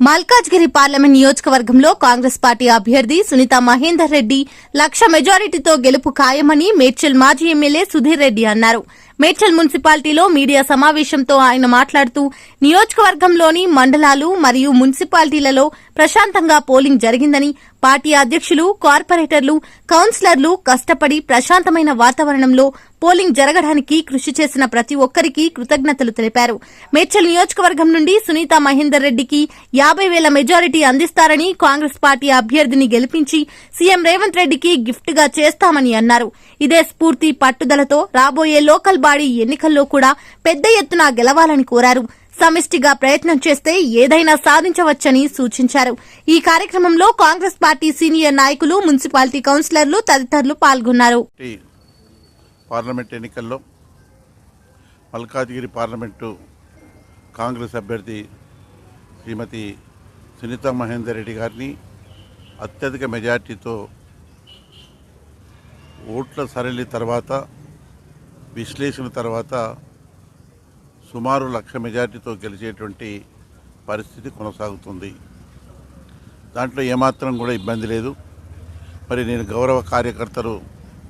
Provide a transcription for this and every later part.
Malkajgiri parliament నియోజకవర్గంలో Congress party అభ్యర్థి సునీత మహేందర్ రెడ్డి లక్ష మెజారిటీతో గెలుపు ఖాయమని మేడ్చల్ మాజీ ఎమ్మెల్యే సుధీర్ రెడ్డి అన్నారు. మేడ్చల్ మున్సిపాలిటీలో మీడియా సమావేశంతో ఆయన మాట్లాడుతూ నియోజకవర్గంలోని మండలాలు మరియు మున్సిపాలిటీలలో ప్రశాంతంగా పోలింగ్ జరిగిందని పార్టీ అధ్యక్షులు కార్పొరేటర్లు కౌన్సిలర్లు కష్టపడి ప్రశాంతమైన వాతావరణంలో పోలింగ్ జరగడానికి కృషి చేసిన ప్రతి ఒక్కరికి కృతజ్ఞతలు తెలిపారు. మేడ్చల్ నియోజకవర్గం నుండి సునీత మహేందర్ రెడ్డికి యాభై వేల మెజారిటీ అందిస్తారని కాంగ్రెస్ పార్టీ అభ్యర్థిని గెలిపించి సీఎం రేవంత్ రెడ్డికి గిఫ్ట్గా చేస్తామని అన్నారు. ఇదే స్ఫూర్తి పట్టుదలతో రాబోయే లోకల్ బాడీ ఎన్నికల్లో కూడా పెద్ద ఎత్తున గెలవాలని కోరారు. సమిష్టిగా ప్రయత్నం చేస్తే ఏదైనా సాధించవచ్చని సూచించారు. ఈ కార్యక్రమంలో కాంగ్రెస్ పార్టీ సీనియర్ నాయకులు మున్సిపాలిటీ కౌన్సిలర్లు తదితరులు పాల్గొన్నారు. పార్లమెంట్ ఎన్నికల్లో మల్కాజ్గిరి పార్లమెంటు కాంగ్రెస్ అభ్యర్థి శ్రీమతి సునీత మహేందర్ రెడ్డి గారిని అత్యధిక మెజార్టీతో ఓట్ల సరళి తర్వాత విశ్లేషణ తర్వాత సుమారు లక్ష మెజార్టీతో గెలిచేటువంటి పరిస్థితి కొనసాగుతుంది. దాంట్లో ఏమాత్రం కూడా ఇబ్బంది లేదు. మరి నేను గౌరవ కార్యకర్తలు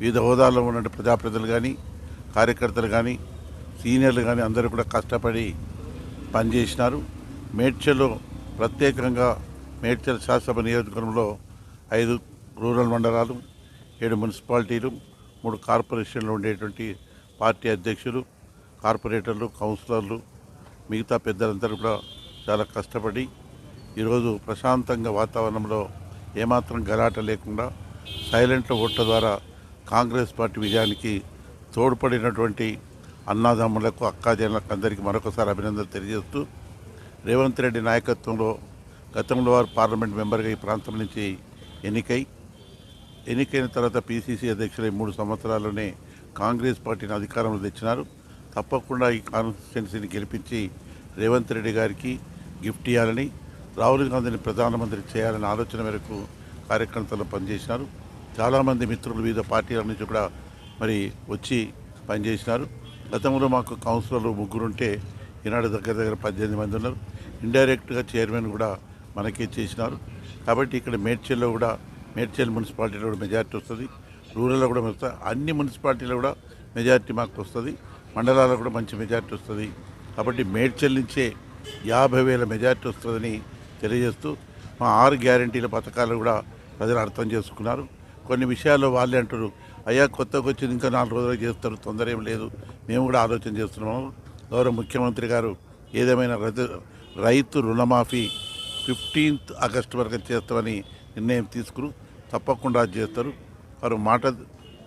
వివిధ హోదాల్లో ఉన్న ప్రజాప్రతినిధులు కానీ కార్యకర్తలు కానీ సీనియర్లు కానీ అందరూ కూడా కష్టపడి పనిచేసినారు. మేడ్చల్లో ప్రత్యేకంగా మేడ్చల్ శాసనసభ నియోజకవర్గంలో ఐదు రూరల్ మండలాలు ఏడు మున్సిపాలిటీలు మూడు కార్పొరేషన్లు ఉండేటువంటి పార్టీ అధ్యక్షులు కార్పొరేటర్లు కౌన్సిలర్లు మిగతా పెద్దలందరూ కూడా చాలా కష్టపడి ఈరోజు ప్రశాంతంగా వాతావరణంలో ఏమాత్రం గలాట లేకుండా సైలెంట్ ఓట్ల ద్వారా కాంగ్రెస్ పార్టీ విజయానికి తోడ్పడినటువంటి అన్నాదమ్ములకు అక్కాజనులకు అందరికీ మరొకసారి అభినందనలు తెలియజేస్తూ రేవంత్ రెడ్డి నాయకత్వంలో గతంలో వారు పార్లమెంట్ మెంబర్గా ఈ ప్రాంతం నుంచి ఎన్నికై ఎన్నికైన తర్వాత పీసీసీ అధ్యక్షులై మూడు సంవత్సరాల్లోనే కాంగ్రెస్ పార్టీని అధికారంలో తెచ్చినారు. తప్పకుండా ఈ కాన్స్టిట్యున్సీని గెలిపించి రేవంత్ రెడ్డి గారికి గిఫ్ట్ ఇవ్వాలని రాహుల్ గాంధీని ప్రధానమంత్రి చేయాలనే ఆలోచన మేరకు కార్యకర్తలు పనిచేసినారు. చాలామంది మిత్రులు వివిధ పార్టీల నుంచి కూడా మరి వచ్చి పనిచేసినారు. గతంలో మాకు కౌన్సిలర్లు ముగ్గురుంటే ఈనాడు దగ్గర దగ్గర పద్దెనిమిది మంది ఉన్నారు. ఇండైరెక్ట్గా చైర్మన్ కూడా మనకే చేసినారు. కాబట్టి ఇక్కడ మేడ్చల్లో కూడా మేడ్చల్ మున్సిపాలిటీలో కూడా మెజార్టీ వస్తుంది. రూరల్లో కూడా వస్తుంది అన్ని మున్సిపాలిటీలో కూడా మెజార్టీ మాకు వస్తుంది. మండలాల్లో కూడా మంచి మెజార్టీ వస్తుంది. కాబట్టి మేడ్చల్ నుంచే యాభై వేల మెజార్టీ వస్తుందని తెలియజేస్తూ మా ఆరు గ్యారంటీల పథకాలు కూడా ప్రజలు అర్థం చేసుకున్నారు. కొన్ని విషయాల్లో వాళ్ళే అంటారు అయ్యా కొత్తగా వచ్చింది ఇంకా నాలుగు రోజులు చేస్తారు తొందర ఏం లేదు. మేము కూడా ఆలోచన చేస్తున్నాము. గౌరవ ముఖ్యమంత్రి గారు ఏదేమైనా రైతు రైతు రుణమాఫీ ఫిఫ్టీన్త్ ఆగస్టు వరకు చేస్తామని నిర్ణయం తీసుకురు. తప్పకుండా అది చేస్తారు. వారు మాట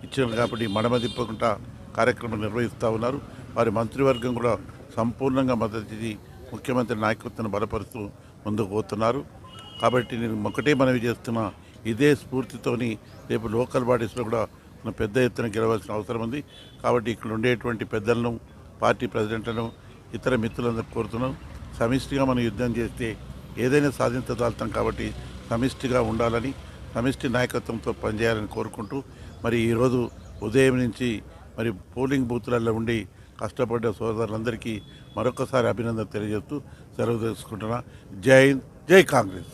ఇచ్చారు కాబట్టి మడమ తిప్పకుండా కార్యక్రమం నిర్వహిస్తూ ఉన్నారు. వారి మంత్రివర్గం కూడా సంపూర్ణంగా మద్దతు ఇచ్చి ముఖ్యమంత్రి నాయకత్వాన్ని బలపరుస్తూ ముందుకు పోతున్నారు. కాబట్టి నేను ఒకటే మనవి చేస్తున్నా ఇదే స్ఫూర్తితోని రేపు లోకల్ బాడీస్లో కూడా మనం పెద్ద ఎత్తున గెలవాల్సిన అవసరం ఉంది. కాబట్టి ఇక్కడ ఉండేటువంటి పెద్దలను పార్టీ ప్రెసిడెంట్లను ఇతర మిత్రులందరూ కోరుతున్నాం. సమిష్టిగా మనం యుద్ధం చేస్తే ఏదైనా సాధించగలుగుతాం కాబట్టి సమిష్టిగా ఉండాలని సమిష్టి నాయకత్వంతో పనిచేయాలని కోరుకుంటూ మరి ఈరోజు ఉదయం నుంచి మరి పోలింగ్ బూత్లలో ఉండి కష్టపడ్డ సోదరులందరికీ మరొకసారి అభినందన తెలియజేస్తూ సెలవు తీసుకుంటున్నా జై హింద్ జై కాంగ్రెస్.